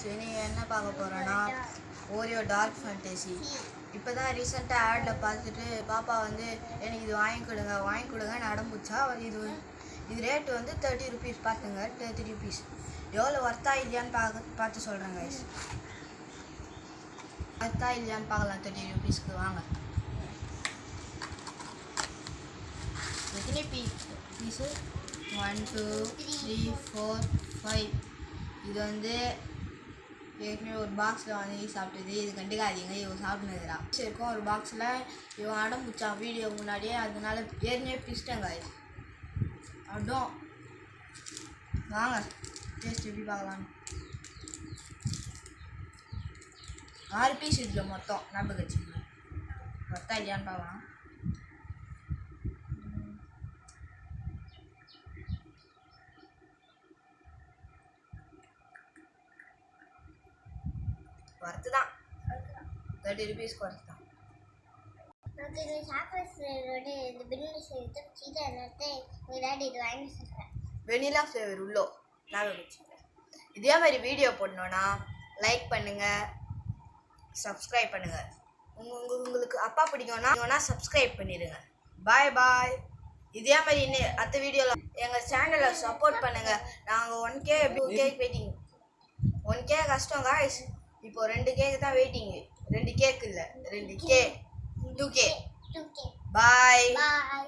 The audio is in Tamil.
சரி நீ என்ன பார்க்க போகிறோன்னா ஓரியோ டார்க் ஃபேண்டசி இப்போ தான் ரீசெண்டாக ஆடில் பார்த்துட்டு பாப்பா வந்து எனக்கு இது வாங்கி கொடுங்க வாங்கி கொடுங்க நடந்துச்சா இது இது ரேட்டு வந்து தேர்ட்டி ருபீஸ் பார்த்துங்க தேர்ட்டி ருபீஸ் எவ்வளோ ஒர்த்தா இல்லையான்னு பார்க்க பார்த்து சொல்கிறேங்க கைஸ் ஒர்த்தா இல்லையான்னு பார்க்கலாம் தேர்ட்டி ருபீஸ்க்கு வாங்க. எத்தனை பீ piece one two three four five இது வந்து ஏற்கனவே ஒரு பாக்ஸில் வாங்கி சாப்பிட்டது. இது கண்டுக்காதீங்க. இவன் சாப்பிட்னதுரா இருக்கும் ஒரு பாக்ஸில் இவன் அடம் பிடிச்சான். வீடியோ முன்னாடியே அதனால ஏற்கனவே பிடிச்சிட்டேங்க அடம் வாங்க. டேஸ்ட் எப்படி பார்க்கலாம் ஆறு பீஸ் இதில் மொத்தம். ஞாபகம் வச்சுக்கோங்க. மொத்தம் இல்லையான்னு பார்க்கலாம். వర్త్ தான். தேர்ட்டி రూపీస్కి వర్త్ தான். నాకు ఇది சாக்லேட் இது வெண்ணிலா ஃப்ளேவர் வெண்ணிலா ஃப்ளேவர் உள்ளோ. நாங்கள் வச்சுக்கிறேன் இதே மாதிரி வீடியோ போடணுன்னா லைக் பண்ணுங்கள் சப்ஸ்கிரைப் பண்ணுங்கள் உங்கள் உங்கள் உங்களுக்கு அப்பா பிடிக்கும்னா சப்ஸ்கிரைப் பண்ணிடுங்க பாய் பாய் இதே மாதிரி இன்னும் அடுத்த வீடியோவில் எங்கள் சேனலை சப்போர்ட் பண்ணுங்கள் நாங்கள் one K two K waiting one K கஷ்டம் காய்ஸ் இப்போ ரெண்டு கேக் தான் வெயிட்டிங் ரெண்டு கேக் இல்ல. ரெண்டு K two K bye bye